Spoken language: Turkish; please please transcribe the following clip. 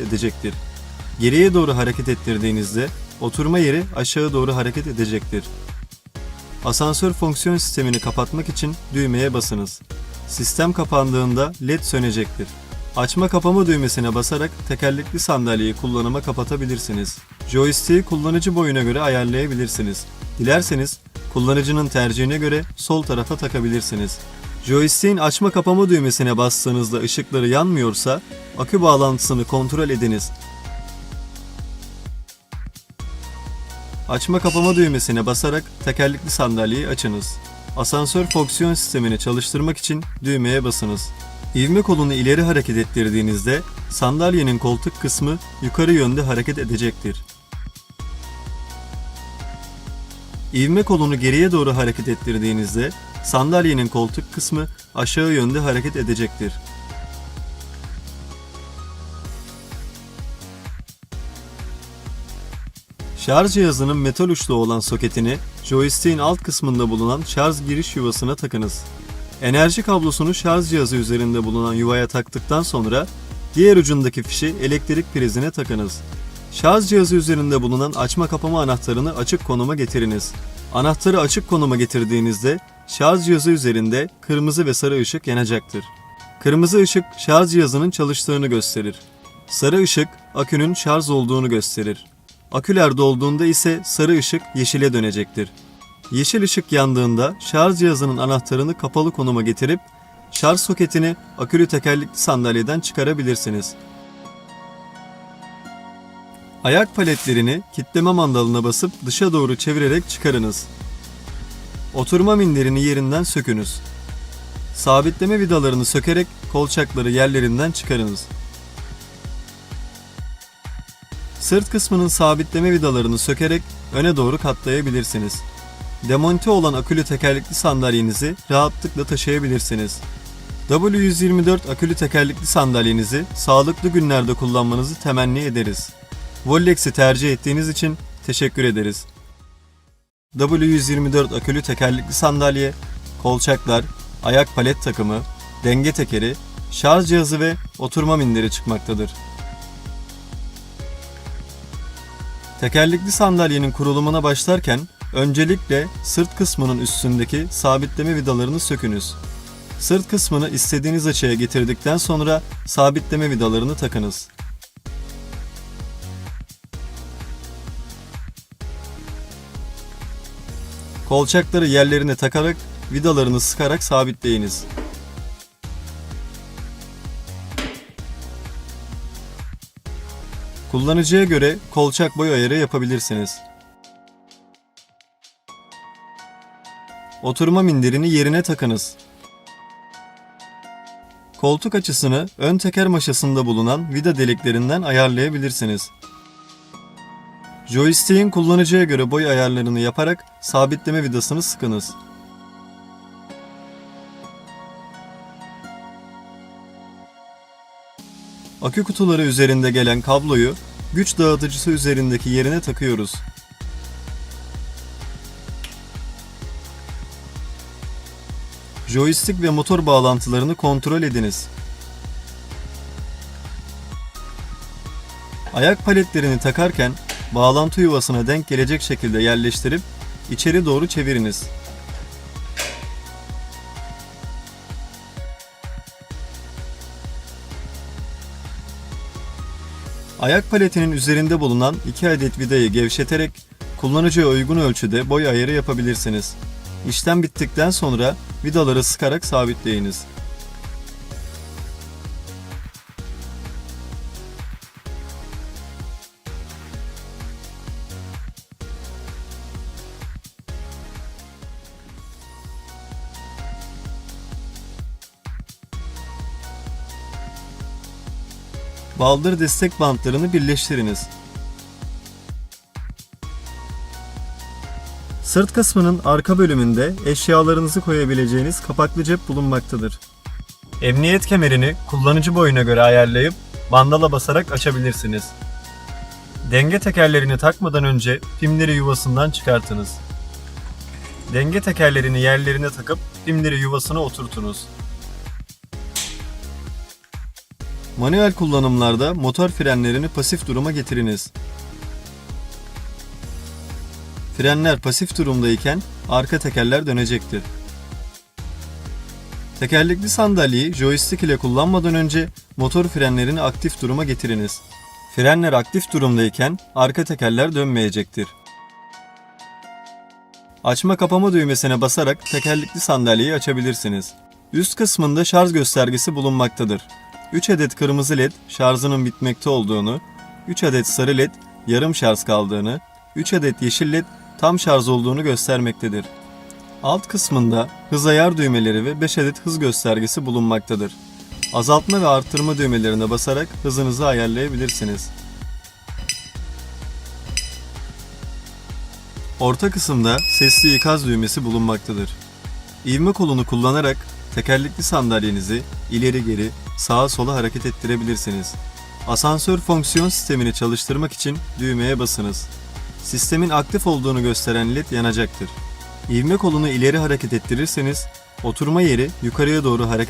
edecektir. Geriye doğru hareket ettirdiğinizde oturma yeri aşağı doğru hareket edecektir. Asansör fonksiyon sistemini kapatmak için düğmeye basınız. Sistem kapandığında led sönecektir. Açma kapama düğmesine basarak tekerlekli sandalyeyi kullanıma kapatabilirsiniz. Joystick'i kullanıcı boyuna göre ayarlayabilirsiniz. Dilerseniz kullanıcının tercihine göre sol tarafa takabilirsiniz. Joystick'in açma kapama düğmesine bastığınızda ışıkları yanmıyorsa akü bağlantısını kontrol ediniz. Açma kapama düğmesine basarak tekerlekli sandalyeyi açınız. Asansör fonksiyon sistemini çalıştırmak için düğmeye basınız. İvme kolunu ileri hareket ettirdiğinizde sandalyenin koltuk kısmı yukarı yönde hareket edecektir. İvme kolunu geriye doğru hareket ettirdiğinizde sandalyenin koltuk kısmı aşağı yönde hareket edecektir. Şarj cihazının metal uçlu olan soketini joystick'in alt kısmında bulunan şarj giriş yuvasına takınız. Enerji kablosunu şarj cihazı üzerinde bulunan yuvaya taktıktan sonra diğer ucundaki fişi elektrik prizine takınız. Şarj cihazı üzerinde bulunan açma kapama anahtarını açık konuma getiriniz. Anahtarı açık konuma getirdiğinizde şarj cihazı üzerinde kırmızı ve sarı ışık yanacaktır. Kırmızı ışık şarj cihazının çalıştığını gösterir. Sarı ışık akünün şarj olduğunu gösterir. Aküler dolduğunda ise sarı ışık yeşile dönecektir. Yeşil ışık yandığında şarj cihazının anahtarını kapalı konuma getirip şarj soketini akülü tekerlekli sandalyeden çıkarabilirsiniz. Ayak paletlerini kitleme mandalına basıp dışa doğru çevirerek çıkarınız. Oturma minderini yerinden sökünüz. Sabitleme vidalarını sökerek kolçakları yerlerinden çıkarınız. Sırt kısmının sabitleme vidalarını sökerek öne doğru katlayabilirsiniz. Demonte olan akülü tekerlekli sandalyenizi rahatlıkla taşıyabilirsiniz. W124 akülü tekerlekli sandalyenizi sağlıklı günlerde kullanmanızı temenni ederiz. Vollex'i tercih ettiğiniz için teşekkür ederiz. W124 akülü tekerlekli sandalye, kolçaklar, ayak palet takımı, denge tekeri, şarj cihazı ve oturma minderi çıkmaktadır. Tekerlekli sandalyenin kurulumuna başlarken öncelikle sırt kısmının üstündeki sabitleme vidalarını sökünüz. Sırt kısmını istediğiniz açıya getirdikten sonra sabitleme vidalarını takınız. Kolçakları yerlerine takarak vidalarını sıkarak sabitleyiniz. Kullanıcıya göre kolçak boy ayarı yapabilirsiniz. Oturma minderini yerine takınız. Koltuk açısını ön teker maşasında bulunan vida deliklerinden ayarlayabilirsiniz. Joystick'in kullanıcıya göre boy ayarlarını yaparak sabitleme vidasını sıkınız. Akü kutuları üzerinde gelen kabloyu güç dağıtıcısı üzerindeki yerine takıyoruz. Joystick ve motor bağlantılarını kontrol ediniz. Ayak paletlerini takarken bağlantı yuvasına denk gelecek şekilde yerleştirip içeri doğru çeviriniz. Ayak paletinin üzerinde bulunan iki adet vidayı gevşeterek kullanıcıya uygun ölçüde boy ayarı yapabilirsiniz. İşlem bittikten sonra vidaları sıkarak sabitleyiniz. Baldır destek bantlarını birleştiriniz. Sırt kısmının arka bölümünde eşyalarınızı koyabileceğiniz kapaklı cep bulunmaktadır. Emniyet kemerini kullanıcı boyuna göre ayarlayıp mandala basarak açabilirsiniz. Denge tekerlerini takmadan önce pimleri yuvasından çıkartınız. Denge tekerlerini yerlerine takıp pimleri yuvasına oturtunuz. Manuel kullanımlarda motor frenlerini pasif duruma getiriniz. Frenler pasif durumdayken arka tekerler dönecektir. Tekerlekli sandalyeyi joystick ile kullanmadan önce motor frenlerini aktif duruma getiriniz. Frenler aktif durumdayken arka tekerler dönmeyecektir. Açma kapama düğmesine basarak tekerlekli sandalyeyi açabilirsiniz. Üst kısmında şarj göstergesi bulunmaktadır. 3 adet kırmızı led şarjının bitmekte olduğunu, 3 adet sarı led yarım şarj kaldığını, 3 adet yeşil led tam şarj olduğunu göstermektedir. Alt kısmında hız ayar düğmeleri ve 5 adet hız göstergesi bulunmaktadır. Azaltma ve artırma düğmelerine basarak hızınızı ayarlayabilirsiniz. Orta kısımda sesli ikaz düğmesi bulunmaktadır. İvme kolunu kullanarak tekerlekli sandalyenizi ileri geri, sağa sola hareket ettirebilirsiniz. Asansör fonksiyon sistemini çalıştırmak için düğmeye basınız. Sistemin aktif olduğunu gösteren led yanacaktır. İvme kolunu ileri hareket ettirirseniz oturma yeri yukarıya doğru hareket